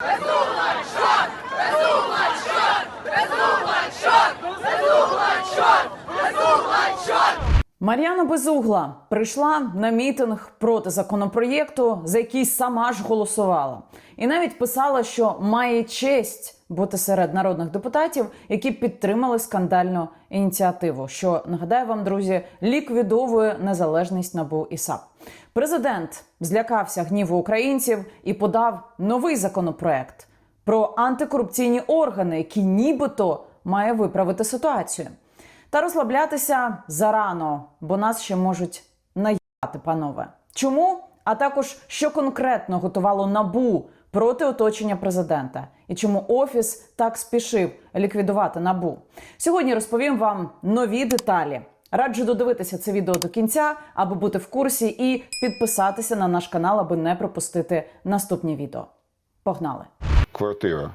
Безумлад, чорт! Безумлад, чорт! Безумлад, чорт! Безумлад, чорт! Мар'яна Безугла прийшла на мітинг проти законопроєкту, за який сама ж голосувала, і навіть писала, що має честь бути серед народних депутатів, які підтримали скандальну ініціативу. Що нагадаю вам, друзі, ліквідовує незалежність НАБУ і САП. Президент злякався гніву українців і подав новий законопроект про антикорупційні органи, які нібито має виправити ситуацію. Та розслаблятися зарано, бо нас ще можуть наїбати, панове. Чому? А також що конкретно готувало набу проти оточення президента, і чому офіс так спішив ліквідувати набу. Сьогодні розповім вам нові деталі. Раджу додивитися це відео до кінця, аби бути в курсі, і підписатися на наш канал, аби не пропустити наступні відео. Погнали! квартира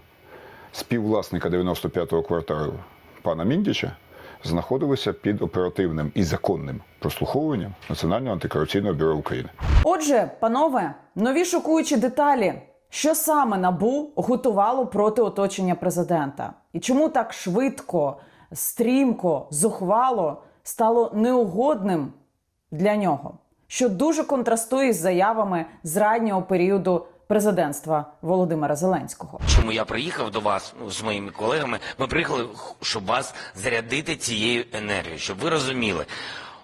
співвласника 95-го кварталу пана Міндіча знаходилася під оперативним і законним прослуховуванням Національного антикорупційного бюро України. Отже, панове, нові шокуючі деталі. Що саме набу готувало проти оточення президента, і чому так швидко, стрімко, зухвало стало неугодним для нього, що дуже контрастує з заявами з раннього періоду президентства Володимира Зеленського. Чому я приїхав до вас ну, з моїми колегами? Ми приїхали, щоб вас зарядити цією енергією, щоб ви розуміли,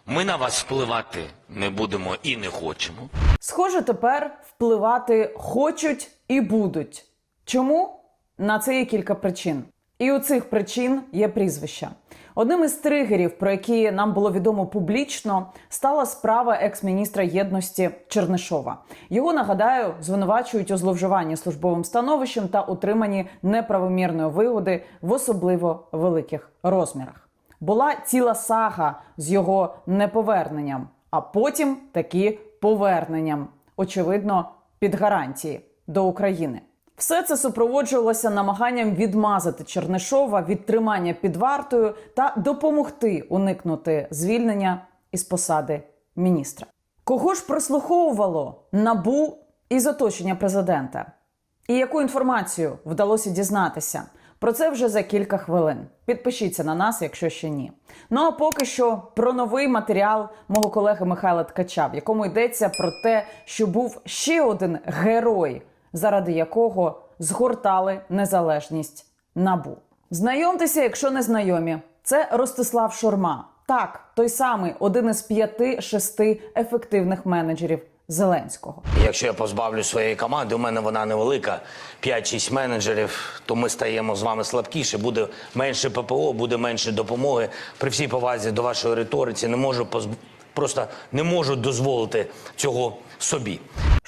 ми на вас впливати не будемо і не хочемо. Схоже, тепер впливати хочуть і будуть. Чому? На це є кілька причин. І у цих причин є прізвища. Одним із тригерів, про які нам було відомо публічно, стала справа екс-міністра єдності Чернишова. Його нагадаю, звинувачують у зловживанні службовим становищем та утриманні неправомірної вигоди в особливо великих розмірах. Була ціла сага з його неповерненням, а потім таки поверненням, очевидно, під гарантії до України. Все це супроводжувалося намаганням відмазати Чернишова від тримання під вартою та допомогти уникнути звільнення із посади міністра. Кого ж прослуховувало набу із оточення президента? І яку інформацію вдалося дізнатися? Про це вже за кілька хвилин. Підпишіться на нас, якщо ще ні. Ну а поки що про новий матеріал мого колеги Михайла Ткача, в якому йдеться про те, що був ще один герой, заради якого згортали незалежність набу. Знайомтеся, якщо не знайомі. Це Ростислав Шурма. Так, той самий один із п'яти-шести ефективних менеджерів Зеленського. Якщо я позбавлю своєї команди, у мене вона невелика, 5-6 менеджерів, то ми стаємо з вами слабкіше, буде менше ППО, буде менше допомоги. При всій повазі до вашої риториці не можу позб... просто не можу дозволити цього собі.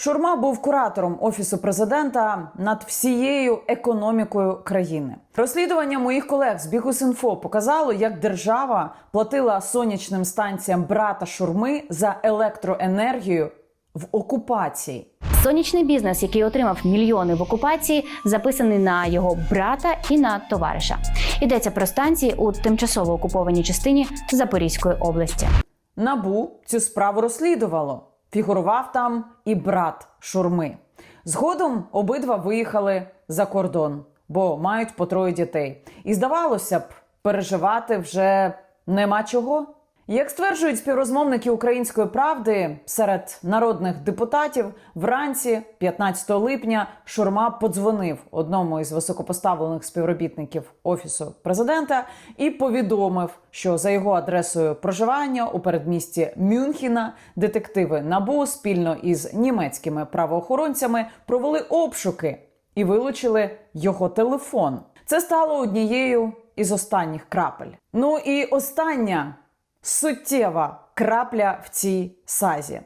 Шурма був куратором офісу президента над всією економікою країни. Розслідування моїх колег з Бігус.Інфо показало, як держава платила сонячним станціям брата Шурми за електроенергію в окупації. Сонячний бізнес, який отримав мільйони в окупації, записаний на його брата і на товариша. Йдеться про станції у тимчасово окупованій частині Запорізької області. Набу цю справу розслідувало. Фігурував там і брат Шурми. Згодом обидва виїхали за кордон, бо мають по троє дітей. І здавалося б, переживати вже нема чого. Як стверджують співрозмовники української правди серед народних депутатів, вранці 15 липня Шурма подзвонив одному із високопоставлених співробітників офісу президента і повідомив, що за його адресою проживання у передмісті Мюнхена детективи набу спільно із німецькими правоохоронцями провели обшуки і вилучили його телефон. Це стало однією із останніх крапель. Ну і остання суттєва крапля в цій сазі.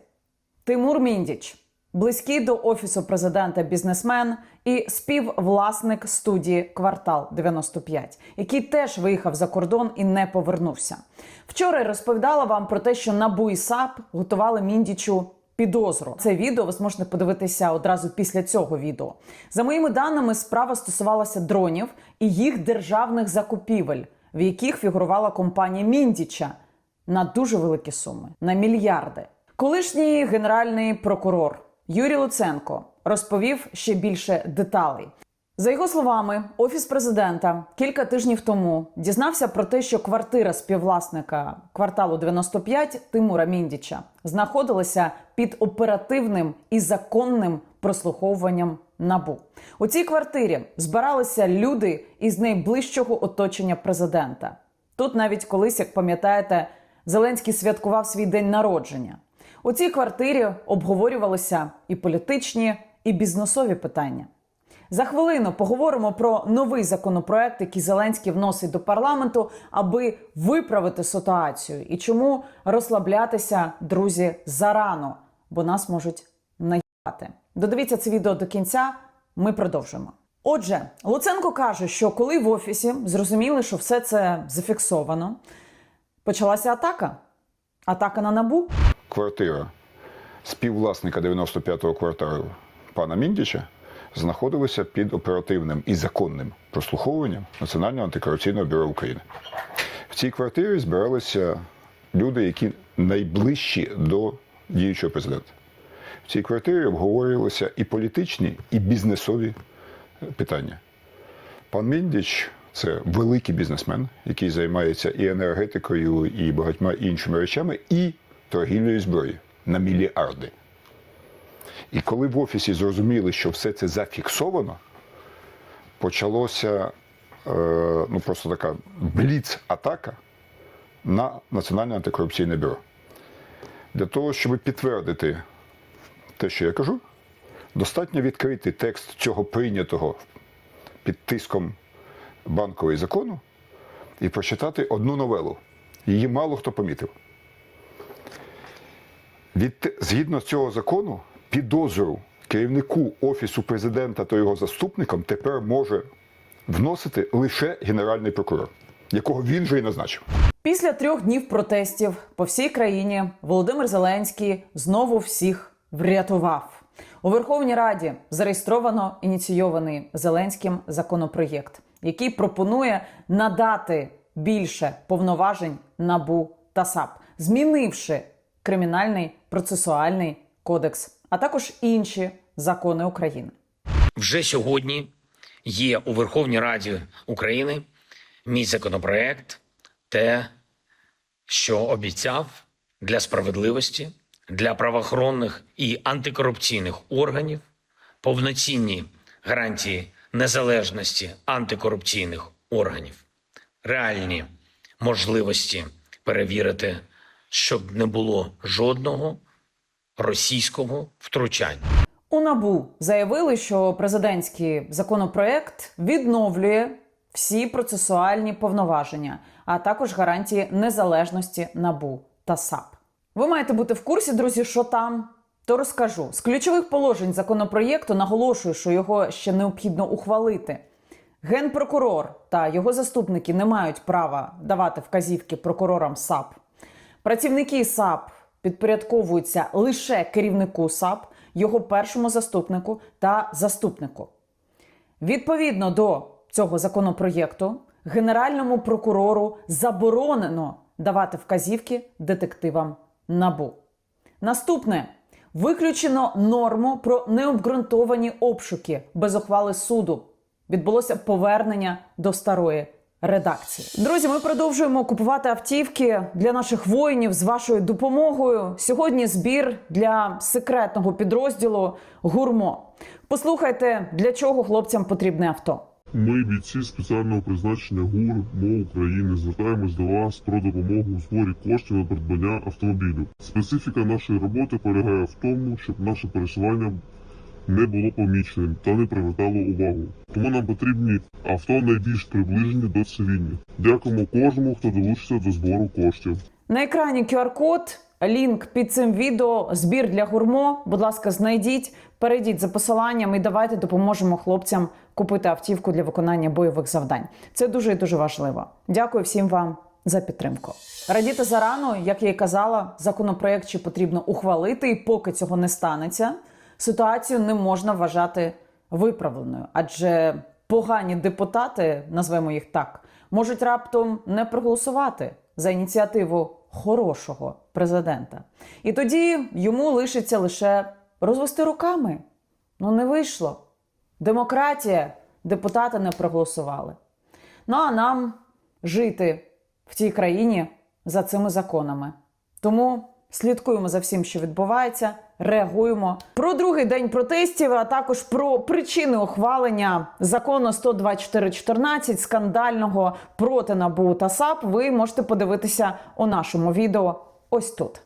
Тимур Міндіч, близький до офісу президента бізнесмен і співвласник студії Квартал 95, який теж виїхав за кордон і не повернувся. Вчора я розповідала вам про те, що НАБУ і САП готували Міндічу. Підозру це відео ви зможете подивитися одразу після цього відео. За моїми даними, справа стосувалася дронів і їх державних закупівель, в яких фігурувала компанія Міндіча на дуже великі суми на мільярди. Колишній генеральний прокурор Юрій Луценко розповів ще більше деталей. За його словами, офіс президента кілька тижнів тому дізнався про те, що квартира співвласника кварталу 95 Тимура Міндіча знаходилася під оперативним і законним прослуховуванням набу. У цій квартирі збиралися люди із найближчого оточення президента. Тут навіть колись, як пам'ятаєте, Зеленський святкував свій день народження. У цій квартирі обговорювалися і політичні, і бізнесові питання. За хвилину поговоримо про новий законопроект, який Зеленський вносить до парламенту, аби виправити ситуацію. І чому розслаблятися, друзі, зарано, бо нас можуть наїбати. Додивіться це відео до кінця. Ми продовжимо. Отже, Луценко каже, що коли в офісі зрозуміли, що все це зафіксовано, почалася атака. Атака на набу. Квартира співвласника 95-го кварталу пана Міндіча знаходилася під оперативним і законним прослуховуванням Національного антикорупційного бюро України. В цій квартирі збиралися люди, які найближчі до діючого президента. В цій квартирі обговорювалися і політичні, і бізнесові питання. Пан Міндіч це великий бізнесмен, який займається і енергетикою, і багатьма іншими речами, і торгівлею зброї на мільярди. І коли в офісі зрозуміли, що все це зафіксовано, почалося е, ну, просто така бліц-атака на Національне антикорупційне бюро. Для того, щоб підтвердити те, що я кажу, достатньо відкрити текст цього прийнятого під тиском банкової закону і прочитати одну новелу. Її мало хто помітив. Від, згідно цього закону, підозру керівнику Офісу президента та його заступникам тепер може вносити лише Генеральний прокурор, якого він же і назначив. Після трьох днів протестів по всій країні Володимир Зеленський знову всіх врятував. У Верховній Раді зареєстровано ініційований Зеленським законопроєкт, який пропонує надати більше повноважень НАБУ та САП, змінивши кримінальний процесуальний кодекс, а також інші закони України. Вже сьогодні є у Верховній Раді України мій законопроект, те, що обіцяв для справедливості, для правоохоронних і антикорупційних органів повноцінні гарантії незалежності антикорупційних органів, реальні можливості перевірити, щоб не було жодного російського втручання. У набу заявили, що президентський законопроект відновлює всі процесуальні повноваження, а також гарантії незалежності набу та САП. Ви маєте бути в курсі, друзі, що там. То розкажу з ключових положень законопроєкту. Наголошую, що його ще необхідно ухвалити. Генпрокурор та його заступники не мають права давати вказівки прокурорам САП. Працівники САП підпорядковуються лише керівнику САП, його першому заступнику та заступнику. Відповідно до цього законопроєкту, генеральному прокурору заборонено давати вказівки детективам НАБУ. Наступне виключено норму про необґрунтовані обшуки без ухвали суду. Відбулося повернення до старої редакції. Друзі, ми продовжуємо купувати автівки для наших воїнів з вашою допомогою. Сьогодні збір для секретного підрозділу Гурмо. Послухайте, для чого хлопцям потрібне авто. Ми, бійці спеціального призначення ГУР МО України, звертаємось до вас про допомогу у зборі коштів на придбання автомобілю. Специфіка нашої роботи полягає в тому, щоб наше пересування не було поміченим та не привертало увагу. Тому нам потрібні авто найбільш приближені до цивільних. Дякуємо кожному, хто долучиться до збору коштів. На екрані QR-код, лінк під цим відео, збір для гурмо. Будь ласка, знайдіть, перейдіть за посиланням і давайте допоможемо хлопцям купити автівку для виконання бойових завдань. Це дуже і дуже важливо. Дякую всім вам за підтримку. Радіти зарано, як я і казала, законопроект ще потрібно ухвалити, і поки цього не станеться, ситуацію не можна вважати виправленою, адже погані депутати, назвемо їх так, можуть раптом не проголосувати за ініціативу хорошого президента. І тоді йому лишиться лише розвести руками. Ну не вийшло. Демократія депутати не проголосували. Ну а нам жити в цій країні за цими законами. Тому слідкуємо за всім, що відбувається, реагуємо про другий день протестів, а також про причини ухвалення закону 124.14 скандального проти НАБУ та САП. Ви можете подивитися у нашому відео ось тут.